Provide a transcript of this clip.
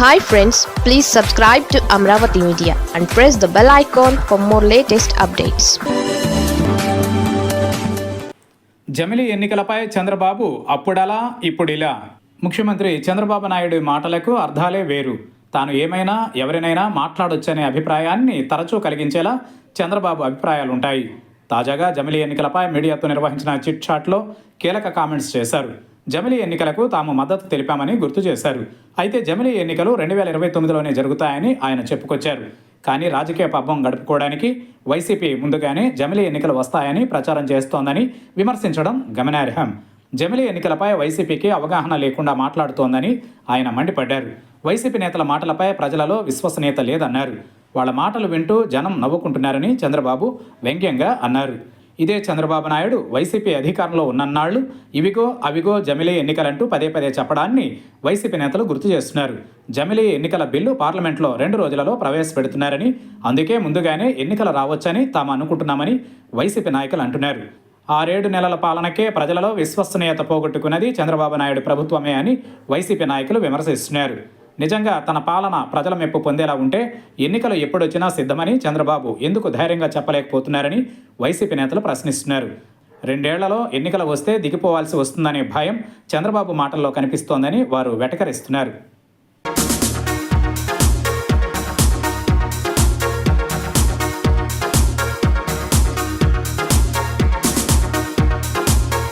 Hi friends please subscribe to Amaravati media and press the bell icon for more latest updates జమిలి ఎన్నికలపై చంద్రబాబు అప్పుడలా ఇప్పుడిలా. ముఖ్యమంత్రి చంద్రబాబు నాయుడు మాటలకు అర్థాలే వేరు. తాను ఏమైనా ఎవరినైనా మాట్లాడొచ్చనే అభిప్రాయాన్ని తరచూ కలిగించేలా చంద్రబాబు అభిప్రాయాలుంటాయి. తాజాగా జమిలి ఎన్నికలపై మీడియాతో నిర్వహించిన చిట్ చాట్లో కీలక కామెంట్స్ చేశారు. జమిలి ఎన్నికలకు తాము మద్దతు తెలిపామని గుర్తు చేశారు. అయితే జమిలి ఎన్నికలు రెండు వేల ఇరవై తొమ్మిదిలోనే జరుగుతాయని ఆయన చెప్పుకొచ్చారు. కానీ రాజకీయ పబ్బం గడుపుకోవడానికి వైసీపీ ముందుగానే జమిలి ఎన్నికలు వస్తాయని ప్రచారం చేస్తోందని విమర్శించడం గమనార్హం. జమిలి ఎన్నికలపై వైసీపీకి అవగాహన లేకుండా మాట్లాడుతోందని ఆయన మండిపడ్డారు. వైసీపీ నేతల మాటలపై ప్రజలలో విశ్వసనీయత లేదన్నారు. వాళ్ళ మాటలు వింటూ జనం నవ్వుకుంటున్నారని చంద్రబాబు వ్యంగ్యంగా అన్నారు. ఇదే చంద్రబాబు నాయుడు వైసీపీ అధికారంలో ఉన్నన్నాళ్ళు ఇవిగో అవిగో జమిలీ ఎన్నికలంటూ పదే పదే చెప్పడాన్ని వైసీపీ నేతలు గుర్తు చేస్తున్నారు. జమిలీ ఎన్నికల బిల్లు పార్లమెంట్లో రెండు రోజులలో ప్రవేశపెడుతున్నారని అందుకే ముందుగానే ఎన్నికలు రావచ్చని తాము అనుకుంటున్నామని వైసీపీ నాయకులు అంటున్నారు. ఆరేడు నెలల పాలనకే ప్రజలలో విశ్వసనీయత పోగొట్టుకున్నది చంద్రబాబు నాయుడు ప్రభుత్వమే అని వైసీపీ నాయకులు విమర్శిస్తున్నారు. నిజంగా తన పాలన ప్రజల మెప్పు పొందేలా ఉంటే ఎన్నికలు ఎప్పుడొచ్చినా సిద్ధమని చంద్రబాబు ఎందుకు ధైర్యంగా చెప్పలేకపోతున్నారని వైసీపీ నేతలు ప్రశ్నిస్తున్నారు. రెండేళ్ళలో ఎన్నికలు వస్తే దిగిపోవాల్సి వస్తుందనే భయం చంద్రబాబు మాటల్లో కనిపిస్తోందని వారు వెటకరిస్తున్నారు.